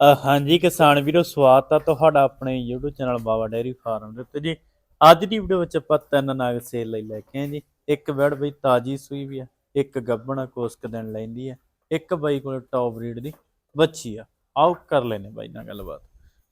ਅ, ਹਾਂਜੀ ਕਿਸਾਨ ਵੀਰੋ ਸਵਾਗਤ ਆ ਤੁਹਾਡਾ ਆਪਣੇ YouTube channel Baba dairy farm ਦੇ ਉੱਤੇ ਜੀ। ਅੱਜ ਦੀ ਵੀਡੀਓ ਵਿੱਚ ਆਪਾਂ ਤਿੰਨ ਨਾਗ ਸੇਲ ਲਈ ਲੈ ਕੇ ਆਏ ਜੀ। ਇੱਕ ਬੈੜ ਬਈ ਤਾਜੀ ਸੂਈ ਵੀ ਆ ਇੱਕ ਗੱਬਣਾ ਕੋਸਕ ਦਿਨ ਲੈਂਦੀ ਆ ਇੱਕ ਬਾਈ ਕੋਲ ਟੌਪ ਬਰੀਡ ਦੀ ਬੱਚੀ ਆ। ਆਓ ਕਰ ਲੈਨੇ ਬਾਈ ਨਾਲ ਗੱਲਬਾਤ।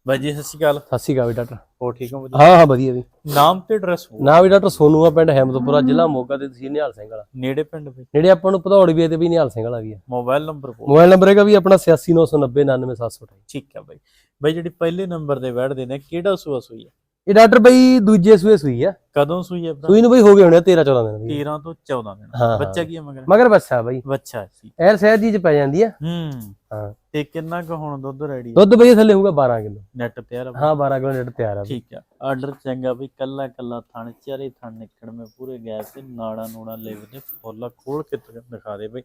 ਬਾਈ ਜੀ ਸਤਿ ਸ਼੍ਰੀ ਅਕਾਲ। ਸਤਿ ਸ਼੍ਰੀ ਅਕਾਲ ਵੀ ਡਾਕਟਰ। ਹੋ ਠੀਕ ਹੋ ਵਧੀਆ? ਹਾਂ ਹਾਂ ਵਧੀਆ ਵੀ। ਨਾਮ ਤੇ ਐਡਰੈਸ ਨਾ ਵੀ ਡਾਕਟਰ ਸੋਨੂ ਆ ਪਿੰਡ ਹੈਮਦਪੁਰਾ ਜ਼ਿਲ੍ਹਾ ਮੋਗਾ ਤੇ ਤਹਿਸੀਲ ਨਿਹਾਲ ਸਿੰਘ ਵਾਲਾ। ਨੇੜੇ ਪਿੰਡ ਬਈ। ਜਿਹੜੇ ਆਪਾਂ ਨੂੰ ਭਦੌੜ ਵੀ ਹੈ ਤੇ ਵੀ ਨਿਹਾਲ ਸਿੰਘ ਵਾਲਾ ਵੀ ਆ। ਮੋਬਾਈਲ ਨੰਬਰ ਬੋਲ। ਮੋਬਾਈਲ ਨੰਬਰ ਹੈਗਾ ਵੀ ਆਪਣਾ 8699099728 ਠੀਕ ਆ ਬਾਈ। ਬਾਈ ਜਿਹੜੀ ਪਹਿਲੇ ਨੰਬਰ ਦੇ ਬੈੜ ਦੇ ਨੇ ਕਿਹੜਾ ਸੂਆ ਸੂਈ ਆ? ਇਹ ਡਾਕਟਰ ਬਈ ਦੂਜੇ ਸੂਏ ਸੂਈ ਆ। ਕਦੋਂ ਸੂਈ ਆ ਭਰਾ ਸੂਈ ਨੂੰ ਬਈ ਹੋ ਗਏ ਹੋਣੇ 13 14 ਦਿਨ ਵੀ 13 ਤੋਂ 14 ਦਿਨ। ਹਾਂ, ਹਾਂ। ਬੱਚਾ ਕੀ ਆ ਮਗਰ? ਮਗਰ ਬੱਚਾ ਬਈ। ਬੱਚਾ ਸੀ ਐਰ ਸਹਿਜ ਜੀ ਚ ਪੈ ਜਾਂਦੀ ਆ। ਹੂੰ। ਹਾਂ। ਤੇ ਕਿੰਨਾ ਕੁ ਹੁਣ ਦੁੱਧ ਰੈਡੀ ਦੁੱਧ ਬਈ ਥੱਲੇ ਹੋਊਗਾ 12 ਕਿਲੋ। ਨੈਟ ਤਿਆਰ ਆ ਹਾਂ 12 ਕਿਲੋ ਡੇਟ ਤਿਆਰ ਆ ਬਈ। ਠੀਕ ਆ। ਆਰਡਰ ਚੰਗਾ ਵੀ ਕੱਲਾ ਕੱਲਾ ਥਣ ਚਾਰੇ ਥਣ ਨਿਕੜ ਮੇ ਪੂਰੇ ਗੈਸ ਤੇ ਨਾੜਾ ਨੂੜਾ ਲਿਵ ਤੇ ਫੁੱਲ ਖੋਲ ਕੇ ਤੇ ਦਿਖਾ ਦੇ ਬਈ।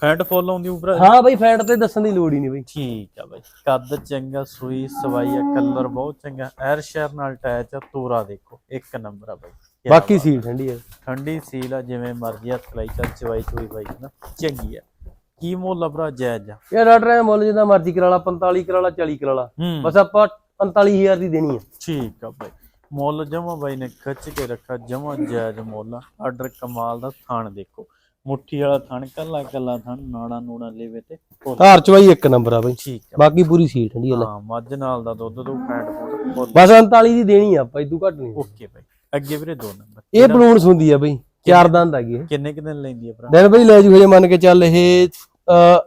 ਫੈਂਟ ਫੁੱਲ ਆਉਂਦੀ ਉਪਰ? ਹਾਂ ਬਈ ਫੈਟ ਤੇ ਦੱਸਣ ਦੀ ਲੋੜ ਹੀ ਨਹੀਂ ਬਈ। ਠੀਕ ਆ ਬਈ। ਕੱਦ ਚੰਗਾ ਸੂਈ ਸਵਾਈ ਆ ਕਲਰ ਬਹੁਤ ਚੰਗਾ। ਐਰ ਸ਼ੇਰ ਨਾਲ ਅਟੈਚ ਆ ਤੋਰਾ ਦੇਖੋ ਇੱਕ ਨੰਬਰ ਆ ਬਈ। ਬਾਕੀ। ਸੀਲ ਠੰਡੀ ਆ ਠੰਡੀ ਸੀਲ ਆ ਜਿਵੇਂ ਮਰਜ਼ੀ ਹੱਥ ਲਾਈ ਚੱਲ ਚਵਾਈ ਚੂਈ ਬਾਈ ਨਾ ਚੰਗੀ ਆ। ਕੀ ਮੁੱਲ ਆ ਭਰਾ ਜਾਇਜ਼ ਆ? ਇਹ ਡਾਕਟਰ ਇਹ ਮੁੱਲ ਜਿੱਦਾਂ ਮਰਜ਼ੀ ਕਰਾ ਲਾ 45 ਕਰਾ ਲਾ 40 ਕਰਾ ਲਾ। ਹੂੰ। ਬਸ ਆਪਾਂ 45000 ਦੀ ਦੇਣੀ ਆ। ਠੀਕ ਆ ਬਾਈ। ਮੁੱਲ ਜਮਾ ਬਾਈ ਨੇ ਖਿੱਚ ਕੇ ਰੱਖਾ ਜਮਾ ਜਾਇਜ਼ ਮੁੱਲ ਆਰਡਰ ਕਮਾਲ ਦਾ ਥਣ ਦੇਖੋ। ਮੁੱਠੀ ਵਾਲਾ ਥਣ ਕੱਲਾ ਕੱਲਾ ਥਣ ਨਾੜਾ ਨੂੜਾ ਲੈਵੇ ਤੇ। ਧਾਰ ਚਵਾਈ ਇੱਕ ਨੰਬਰ ਆ ਬਈ। ਠੀਕ ਆ ਬਾਕੀ ਪੂਰੀ ਸੀਲ ਠੰਡੀ ਆ ਹਾਂ ਮੱਝ ਨਾਲ ਦਾ ਦੁੱਧ ਤੋਂ ਫੈਟ ਬਸ 39 ਦੀ ਦੇਣੀ ਆ ਆਪਾਂ ਇਦੋਂ ਘੱਟ ਨਹੀਂ। ਓਕੇ ਬਾਈ। ਅੱਗੇ ਵੀਰੇ ਦੋ ਨੰਬਰ ਇਹ ਬਲੂਨਸ ਹੁੰਦੀ ਆ ਬਈ ਚਾਰ ਦੰਦ ਹੈਗੀ ਇਹ। ਕਿੰਨੇ ਕਿੰਨੇ ਲੈਂਦੀ ਆ ਭਰਾ? ਦਿਨ ਬਈ ਲੈ ਜੂ ਹਜੇ ਮੰਨ ਕੇ ਚੱਲ ਇਹ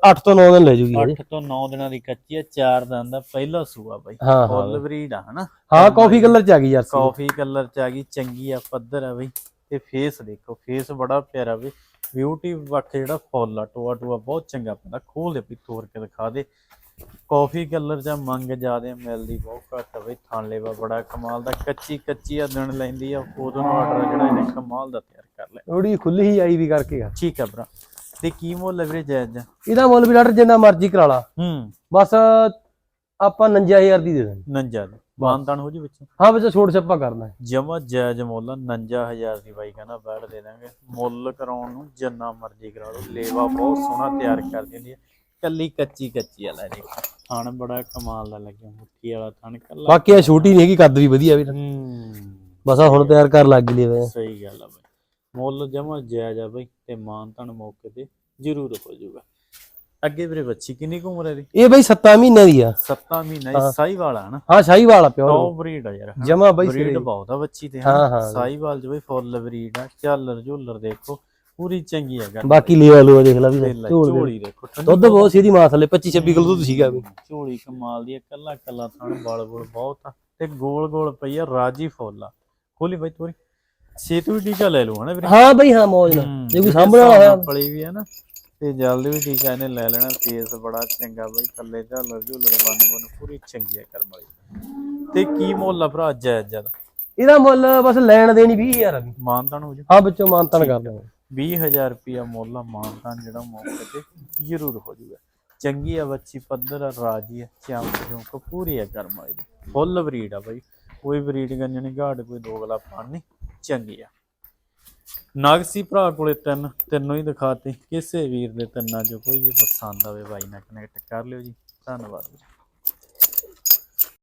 8 ਤੋਂ 9 ਦਿਨ ਲੈ ਜੂਗੀ ਹਜੇ 8 ਤੋਂ 9 ਦਿਨਾਂ ਦੀ ਕੱਚੀ ਆ ਚਾਰ ਦਿਨ ਦਾ ਪਹਿਲਾ ਸੂਆ ਬਾਈ। ਫੁੱਲ ਬਰੀਡ ਆ ਹਨਾ? ਹਾਂ ਕਾਫੀ ਕਲਰ ਚ ਆ ਗਈ ਯਾਰ ਕਾਫੀ ਕਲਰ ਚ ਆ ਗਈ ਚੰਗੀ ਆ ਪੱਧਰ ਆ ਬਈ। ਤੇ ਫੇਸ ਦੇਖੋ ਫੇਸ ਬੜਾ ਪਿਆਰਾ ਬਈ। ਬਿਊਟੀ ਵੱਖ ਜਿਹੜਾ ਫੁੱਲ ਆ ਟੋਆ ਟੋਆ ਬਹੁਤ ਚੰਗਾ ਪੈਂਦਾ। ਖੋਲ ਦੇ ਵੀ ਤੋੜ ਕੇ ਦਿਖਾ ਦੇ। ਕਾਫੀ ਕਲਰ ਜਾਂ ਮੰਗ ਜਿਆਦੇ ਮਿਲਦੀ ਬਹੁਤ ਘੱਟ ਬਈ ਥਾਂ ਲੈਵਾ ਬੜਾ ਕਮਾਲ ਦਾ ਕੱਚੀ ਕੱਚੀ ਆ ਦਿਨ ਲੈਂਦੀ ਆ ਉਦੋਂ ਆਰਡਰ ਜਿਹੜਾ ਇਹਨੇ ਕਮਾਲ ਦਾ ਤਿਆਰ ਕਰ ਲਿਆ। ਥੋੜੀ ਖੁੱਲੀ ਹੀ ਆਈ ਵੀ ਕਰਕੇ ਆ। ਠੀਕ ਆ ਭਰਾ। ਤੇ ਕੀ ਮੁੱਲ ਵੀਰੇ ਜਾਇਜ਼? ਇਹਦਾ ਮੁੱਲ ਵੀ ਡਾਕਟਰ ਜਿੰਨਾ ਮਰਜ਼ੀ ਕਰਾ ਲਾ। ਹੂੰ। ਬਸ ਆਪਾਂ 59000 ਦੀ ਦੇ ਦੇਣੀ। ਨੰਜਾ ਦੀ। ਬਾਨਤਾਨ ਹੋ ਜੀ ਵਿੱਚ? ਹਾਂ ਵਿੱਚ ਛੋੜ ਛੱਪਾ ਕਰਨਾ। ਜਮਾ ਜਾਇਜ਼ ਮੁੱਲ 59000 ਦੀ ਬਾਈ ਕਹਿੰਦਾ ਬੈਠ ਦੇ ਦਾਂਗੇ ਮੁੱਲ ਕਰਾਉਣ ਨੂੰ ਜਿੰਨਾ ਮਰਜ਼ੀ ਕਰਾ ਲਓ। ਲੇਵਾ ਬਹੁਤ ਸੋਹਣਾ ਤਿਆਰ ਕਰ ਦਿੰਦੀ ਹੈ ਕੱਲੀ ਕੱਚੀ ਕੱਚੀ ਆ ਲੈ ਦੇਖੋ। ਥਣ ਬੜਾ ਕਮਾਲ ਦਾ ਲੱਗਿਆ ਮੁੱਠੀ ਵਾਲਾ ਥਣ ਕੱਲਾ ਬਾਕੀ ਇਹ ਛੋਟੀ ਨਹੀਂ ਹੈਗੀ ਕੱਦ ਵੀ ਵਧੀਆ ਵੀ ਹੂੰ। ਬਸ ਆ ਹੁਣ ਤਿਆਰ ਕਰ ਲੱਗ ਲਈ ਵੇ। ਸਹੀ ਗੱਲ ਆ ਬਾਈ। ਮੁੱਲ ਜਮਾ ਜਾਇਜ਼ ਆ ਬਾਈ ਤੇ ਮਾਨ ਤਨ ਮੌਕੇ ਤੇ ਜ਼ਰੂਰ ਹੋ ਜਾਊਗਾ। ਅੱਗੇ ਵੀਰੇ ਬੱਚੀ ਕਿੰਨੀ ਕੁ ਉਮਰ ਹੈ ਦੀ ਇਹ ਬਈ 7 ਮਹੀਨਿਆਂ ਦੀ ਆ। 7 ਮਹੀਨਾ ਸਾਈ ਵਾਲਾ ਹਨਾ ਹਾਂ ਸ਼ਾਹੀ ਵਾਲਾ ਪਿਓ ਟੌਪ ਬਰੀਡ ਆ ਯਾਰ? ਜਮਾ ਬਈ ਬਰੀਡ ਬਹੁਤ ਆ ਬੱਚੀ ਤੇ ਹਾਂ, ਹਾਂ। ਸਾਈਵਾਲ ਜੋ ਵੀ ਫੁੱਲ ਬਰੀਡ ਆ ਝਾਲਰ ਝੂਲਰ ਦੇਖੋ। ਪੂਰੀ ਚੰਗੀ ਆ ਗੱਲ ਬਾਕੀ ਲੈ ਲੋ ਦੇਖ ਲਾ ਵੀ ਝੋਲ। ਝੋਲੀ ਦੇਖੋ ਠੰਡੀ ਦੁੱਧ ਬਹੁਤ ਸੀ ਇਹਦੀ ਮਾਂ ਥੱਲੇ 25 26 ਕਿਲੋ ਦੁੱਧ ਸੀਗਾ ਵੀ। ਝੋਲੀ ਕਮਾਲ ਦੀ ਆ ਕੱਲਾ ਕੱਲਾ ਥਣ ਬਲ ਬੁਲ ਬਹੁਤ ਆ। ਤੇ ਗੋਲ ਗੋਲ ਪਈ ਆ ਰਾਜੀ ਫੁੱਲ ਖੋਲੀ ਬਾਈ ਤੋਰੀ ਛੇਤੂ ਵੀ ਟੀਕਾ ਲੈ ਲਓ ਹਨਾ ਵੀਰੇ? ਹਾਂ ਬਈ ਹਾਂ ਮੌਜ ਨਾਲ। ਹੂੰ, ਜੇ ਕੋਈ ਸਾਂਭਣ ਵਾਲਾ ਹੋਇਆ। ਪਲੀ ਵੀ ਆ ਨਾ ਤੇ ਜਲਦੀ ਵੀ ਟੀਕਾ ਇਹਨੇ ਲੈ ਲੈਣਾ ਫੇਸ ਬੜਾ ਚੰਗਾ ਬਾਈ ਥੱਲੇ ਝਾਲਰ ਝੂਲਰ ਬਨ ਬਨ ਪੂਰੀ ਚੰਗੀ ਆ ਕਰਮ ਵਾਲੀ। ਤੇ ਕੀ ਮੁੱਲ ਆ ਭਰਾ ਜਾਇਜ਼ ਜ਼ਿਆਦਾ ਇਹਦਾ ਮੁੱਲ ਬਸ ਲੈਣ ਦੇਣੀ 20000 ਆ ਵੀ। ਮਾਨਤਾਨ ਹੋ ਜਾ। ਹਾਂ ਵਿੱਚੋਂ ਮਾਨਤਨ ਕਰ ਦਾਂਗੇ 20000 ਰੁਪਿਆ ਮੁੱਲ ਆ ਮਾਨਤਾਨ ਜਿਹੜਾ ਮੌਕੇ ਤੇ ਜ਼ਰੂਰ ਹੋ ਜਾਊਗਾ। ਚੰਗੀ ਆ ਬੱਚੀ, ਪੱਧਰ ਆ, ਰਾਜੀ ਆ ਚਮਕ ਚਮਕ ਪੂਰੀ ਆ ਕਰਮ ਵਾਲੀ। ਦੀ। ਫੁੱਲ ਬਰੀਡ ਆ ਬਾਈ। ਕੋਈ ਬਰੀਡ ਗੰਜਣੀ ਘਾਟ ਕੋਈ ਦੋਗਲਾ ਪਾਣ ਨਹੀਂ, ਚੰਗੀ ਆ। ਨਾਗਸੀ ਭਰਾ ਕੋਲੇ ਤਿੰਨ, ਤਿੰਨੋਂ ਹੀ ਦਿਖਾਤੇ ਕਿਸੇ ਵੀਰ ਦੇ ਤਿੰਨਾਂ ਚੋਂ ਕੋਈ ਵੀ ਪਸੰਦ ਆਵੇ ਬਾਈ ਨਾਲ ਕਨੈਕਟ ਕਰ ਲਿਓ ਜੀ। ਧੰਨਵਾਦ